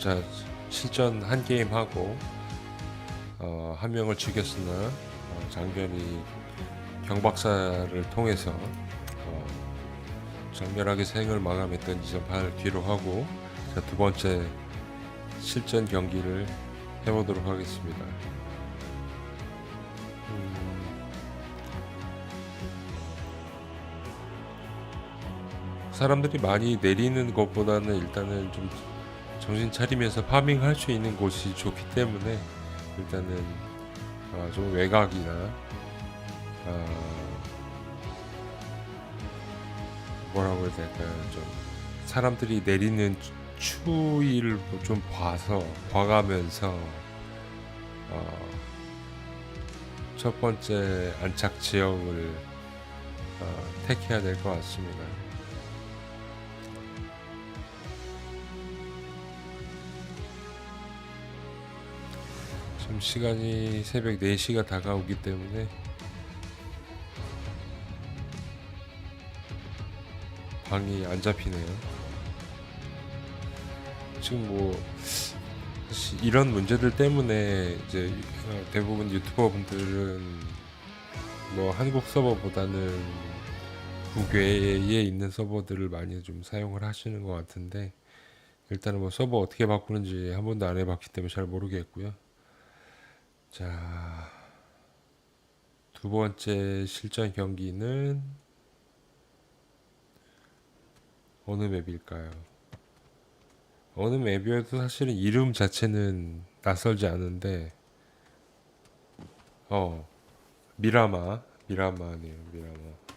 자 실전 한 게임 하고 어, 한 명을 죽였으나 어, 장변이 경박사를 통해서 어, 장렬하게 생을 마감했던 이점 판을 뒤로 하고 자, 두 번째 실전 경기를 해보도록 하겠습니다. 음, 사람들이 많이 내리는 것보다는 일단은 좀 정신 차리면서 파밍 할 수 있는 곳이 좋기 때문에 일단은 아, 좀 외곽이나 아, 뭐라고 해야 될까요? 좀 사람들이 내리는 추- 추위를 좀 봐서 봐가면서 어, 첫 번째 안착 지역을 어, 택해야 될 것 같습니다. 시간이 새벽 4시가 다가오기 때문에 방이 안 잡히네요. 지금 뭐 이런 문제들 때문에 이제 어, 대부분 유튜버 분들은 뭐 한국 서버보다는 국외에 있는 서버들을 많이 좀 사용을 하시는 것 같은데 일단은 뭐 서버 어떻게 바꾸는지 한 번도 안 해봤기 때문에 잘 모르겠고요. 자, 두 번째 실전 경기는 어느 맵일까요? 어느 맵이어도 사실은 이름 자체는 낯설지 않은데, 어, 미라마, 미라마네요, 미라마.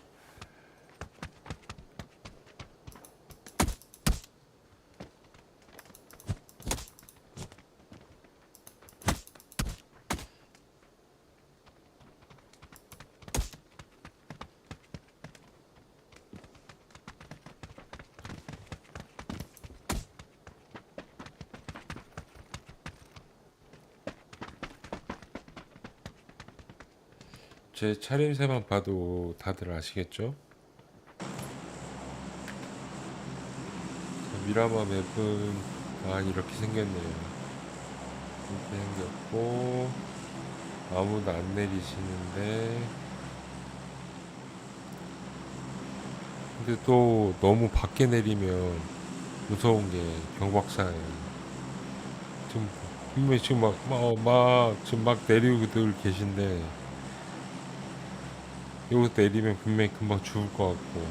제 차림새만 봐도 다들 아시겠죠? 자, 미라마 맵은 아 이렇게 생겼네요. 이렇게 생겼고 아무도 안 내리시는데 근데 또 너무 밖에 내리면 무서운 게 경박사예요. 지금 분명히 지금 막, 막, 막 지금 막 내리고들 계신데 여기서 내리면 분명히 금방 죽을 것 같고.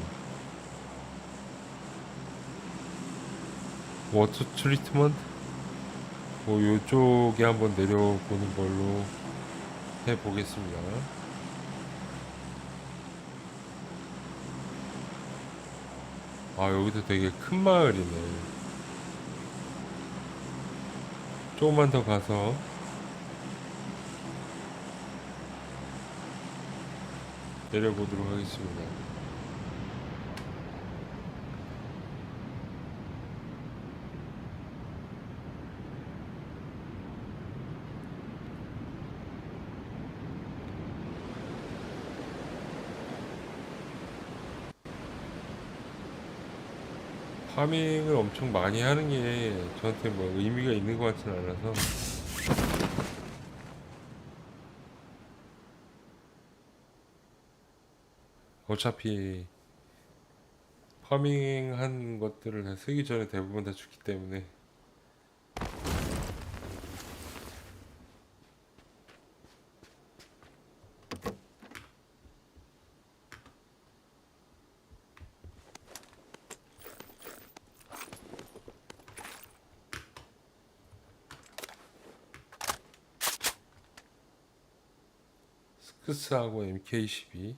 워터 트리트먼트? 뭐 요쪽에 한번 내려보는 걸로 해보겠습니다. 아 여기도 되게 큰 마을이네. 조금만 더 가서 내려보도록 하겠습니다. 파밍을 엄청 많이 하는 게 저한테 뭐 의미가 있는 것 같지는 않아서 어차피 파밍한 것들을 다 쓰기 전에 대부분 다 죽기 때문에. 스크스하고 MK12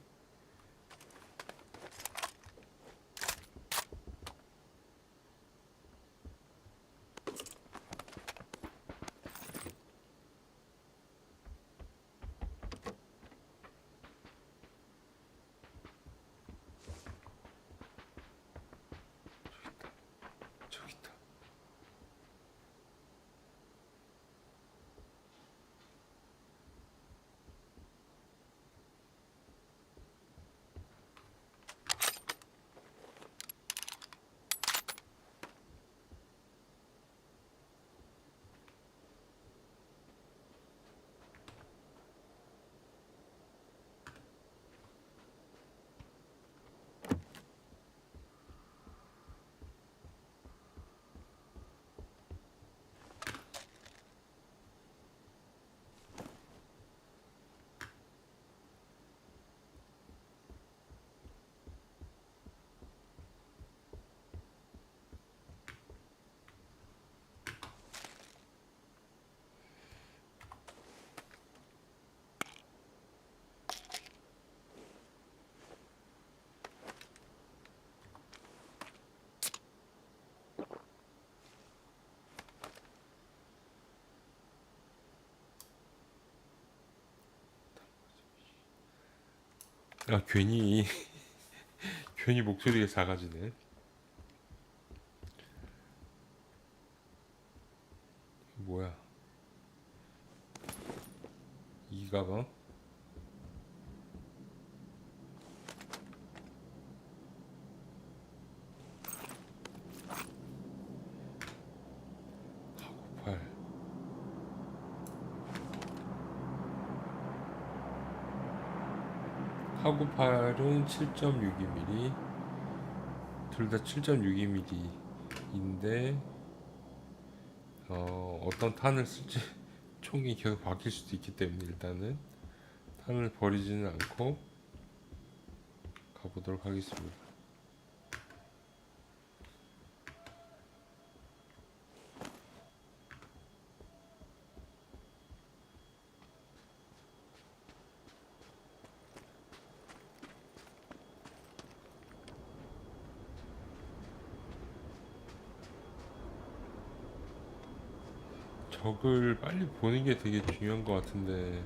아 괜히 괜히 목소리가 작아지네. 뭐야? 이 가방? 카고팔 카고팔은 7.62mm 둘 다 7.62mm인데 어, 어떤 탄을 쓸지 총이 계속 바뀔 수도 있기 때문에 일단은 탄을 버리지는 않고 가보도록 하겠습니다. 적을 빨리 보는 게 되게 중요한 것 같은데.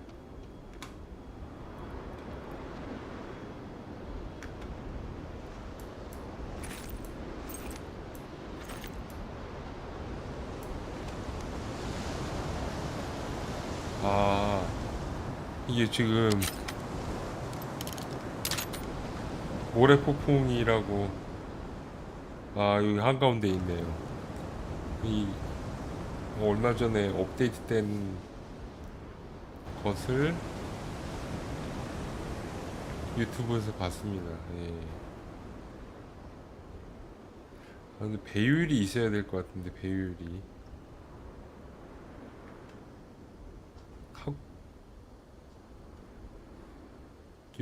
아 이게 지금 모래 폭풍이라고. 아 여기 한가운데 있네요. 이 얼마 전에 업데이트된 것을 유튜브에서 봤습니다. 예. 아, 근데 배율이 있어야 될 것 같은데 배율이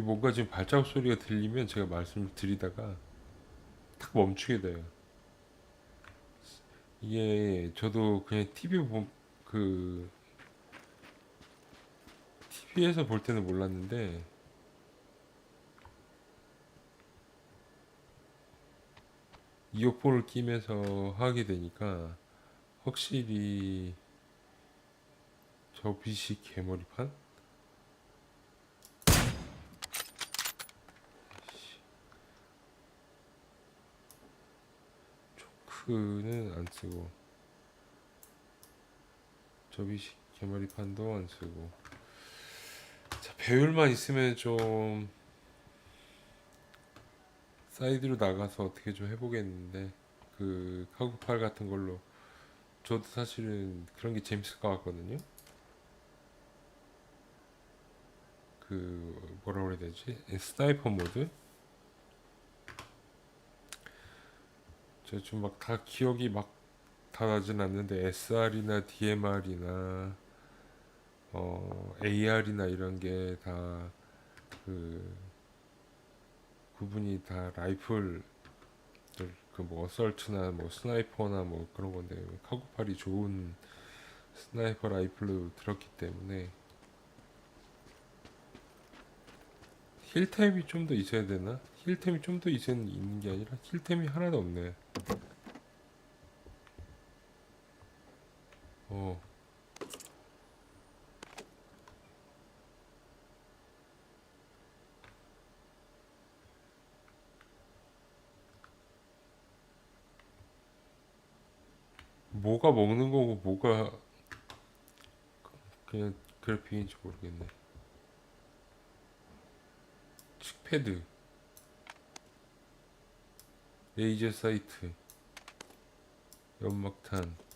뭔가 지금 발자국 소리가 들리면 제가 말씀을 드리다가 탁 멈추게 돼요. 이게 저도 그냥 TV 본, 그 TV에서 볼 때는 몰랐는데 이어폰을 끼면서 하게 되니까 확실히 저 빛이 개머리판? 초크는 안 쓰고 저 빛이 개머리판도 안 쓰고 자 배율만 있으면 좀 사이드로 나가서 어떻게 좀 해보겠는데 그 카구팔 같은 걸로 저도 사실은 그런 게 재밌을 것 같거든요. 그 뭐라 그래야 되지? 스나이퍼 모드? 저좀막다 기억이 막 다 나진 않는데 SR이나 DMR이나 어 AR이나 이런 게 다 그 구분이 다 라이플 그뭐 어설트나 뭐 스나이퍼나 뭐 그런 건데 카고팔이 좋은 스나이퍼 라이플로 들었기 때문에 힐템이 좀 더 있어야 되나? 힐템이 좀 더 있는 게 아니라 힐템이 하나도 없네. 어. 뭐가 먹는 거고 뭐가 그냥 그래픽인지 모르겠네. 칙패드, 레이저 사이트, 연막탄.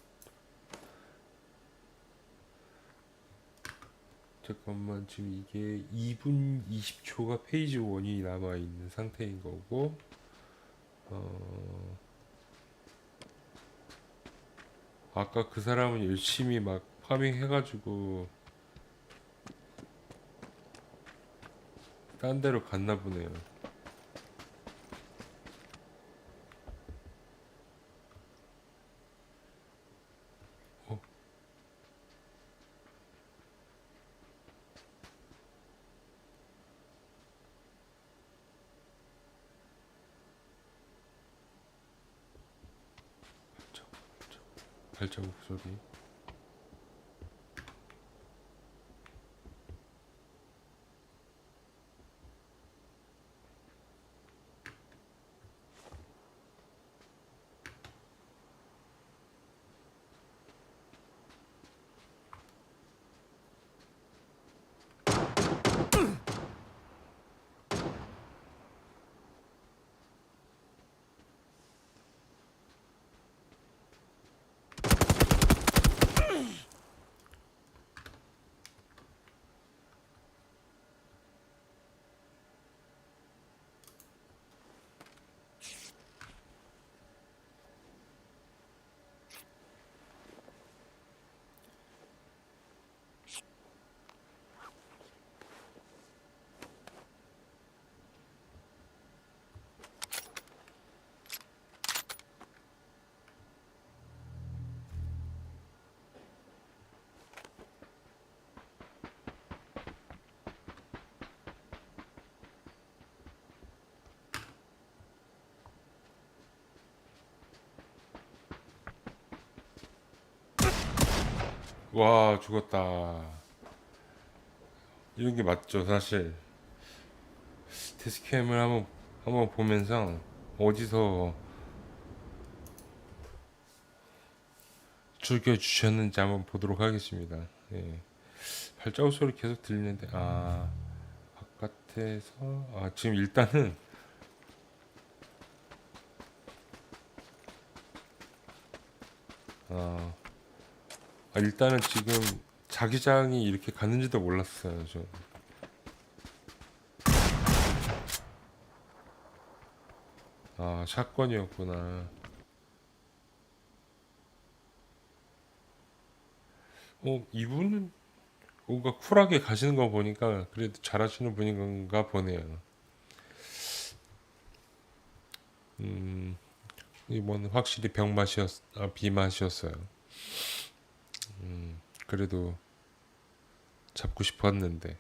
잠깐만 지금 이게 2분 20초가 페이지 1이 남아 있는 상태인 거고 어 아까 그 사람은 열심히 막 파밍 해가지고 딴 데로 갔나 보네요. 발자국, 소리. 와 죽었다. 이런 게 맞죠 사실. 데스캠을 한번 한번 보면서 어디서 죽여 주셨는지 한번 보도록 하겠습니다. 예. 발자국 소리 계속 들리는데 아 바깥에서 아 지금 일단은 아 아, 일단은 지금 자기장이 이렇게 갔는지도 몰랐어요. 저. 아, 샷건이었구나. 어, 이분은 뭔가 쿨하게 가시는 거 보니까 그래도 잘하시는 분인가 보네요. 음, 이번 확실히 병 맛이었, 아, 비 맛이었어요. 그래도 잡고 싶었는데